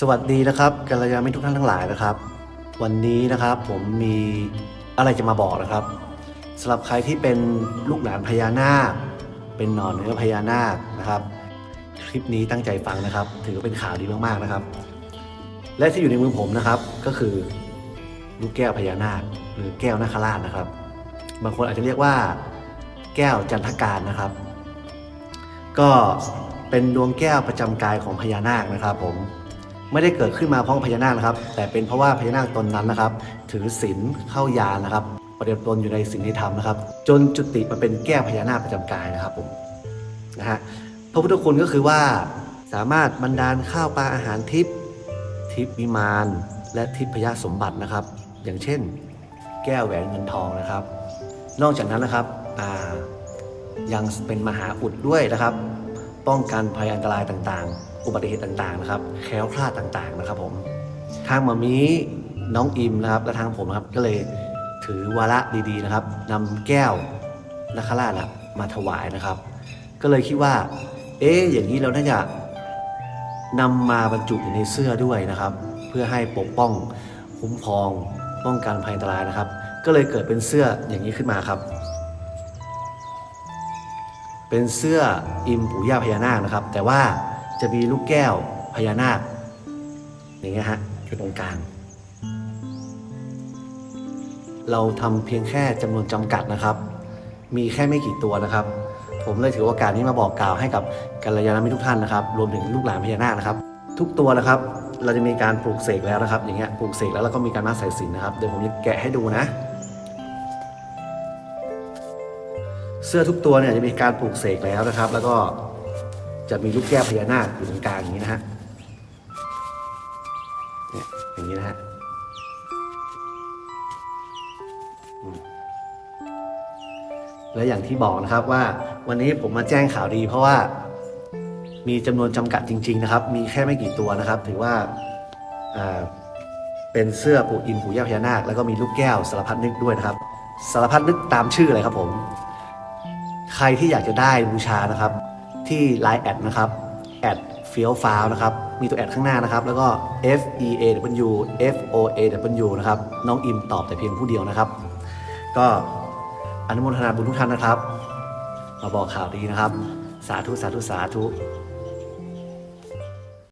สวัสดีนะครับกัลยาณมิตรทุกท่านทั้งหลายนะครับ วันนี้นะครับผมมีอะไรจะมาบอกนะครับสำหรับใครที่เป็นลูกหลานพญานาค เป็นหน่อเนื้อพญานาคนะครับ คลิปนี้ตั้งใจฟังนะครับ ถือว่าเป็นข่าวดีมากๆนะครับ และที่อยู่ในมือผมนะครับ ก็คือลูกแก้วพญานาค หรือแก้วนาคราชนะครับ บางคนอาจจะเรียกว่า แก้วจันทการนะครับ ก็เป็นดวงแก้วประจำกายของพญานาคนะครับผม ไม่ได้เกิดขึ้นมาเพราะพญานาคนะครับ แต่เป็นเพราะว่าพญานาคตนนั้นนะครับ ถือศีลเข้ายานนะครับปฏิบัติตนอยู่ในศีลในธรรมนะครับ จนจุติมาเป็นแก้วพญานาคประจำกายนะครับผมนะฮะพระพุทธคุณก็คือว่าสามารถบรรดาลข้าวปลาอาหารทิพย์ทิพย์วิมานและทิพยสมบัตินะครับ อย่างเช่น แก้วแหวนเงินทองนะครับ นอกจากนั้นนะครับยังเป็นมหาอุดด้วยนะครับ ป้องกันภัยอันตรายต่างๆ อุบัติเหตุต่างๆนะครับแคล้วคลาดต่างๆนะครับผมทางมามีน้องอิมนะครับและทางผมนะครับก็เลยถือวาระดีๆนะครับนำแก้วนาคราชนะมาถวายนะครับ ก็เลยคิดว่า เอ๊ะอย่างนี้เราน่าจะนำมาบรรจุอยู่ในเสื้อด้วยนะครับ เพื่อให้ปกป้องคุ้มครองป้องกันภัยอันตรายนะครับ ก็เลยเกิดเป็นเสื้ออย่างนี้ขึ้นมาครับ เป็นเสื้ออิมปู่ย่าพญานาคนะครับ แต่ว่าจะมีลูกแก้วพญานาคอย่างเงี้ยฮะอยู่ตรงกลาง เราทำเพียงแค่จำนวนจำกัดนะครับ มีแค่ไม่กี่ตัวนะครับ ผมเลยถือโอกาสนี้มาบอกกล่าวให้กับกัลยาณมิตรทุกท่านนะครับ รวมถึงลูกหลานพญานาคนะครับ ทุกตัวนะครับ เราจะมีการปลูกเสกแล้วนะครับ อย่างเงี้ยปลูกเสกแล้วแล้วก็มีการมาใส่สินนะครับเดี๋ยวผมจะแกะให้ดูนะ เสื้อทุกตัวเนี่ยจะมีการปลูกเสกแล้วนะครับ แล้วก็จะมีลูกแก้วพญานาคอยู่ตรงกลางอย่างนี้นะฮะเนี่ยอย่างนี้นะฮะและอย่างที่บอกนะครับว่าวันนี้ผมมาแจ้งข่าวดี เพราะว่ามีจำนวนจำกัดจริง ๆ นะครับ มีแค่ไม่กี่ตัวนะครับ ถือว่าเป็นเสื้อปู่อิมปู่ย่าพญานาคแล้วก็มีลูกแก้วสารพัดนึกด้วยนะครับสารพัดนึกตามชื่อเลยครับผม ใครที่อยากจะได้บูชานะครับ ที่ Line แอดนะครับแอดเฟียวฟาวนะครับ มีตัวแอดข้างหน้านะครับ แล้วก็ F E A W F O A W นะครับ น้องอิมตอบแต่เพียงผู้เดียวนะครับ ก็อนุโมทนาบุญทุกท่านนะครับ มาบอกข่าวดีนะครับ สาธุ สาธุ สาธุ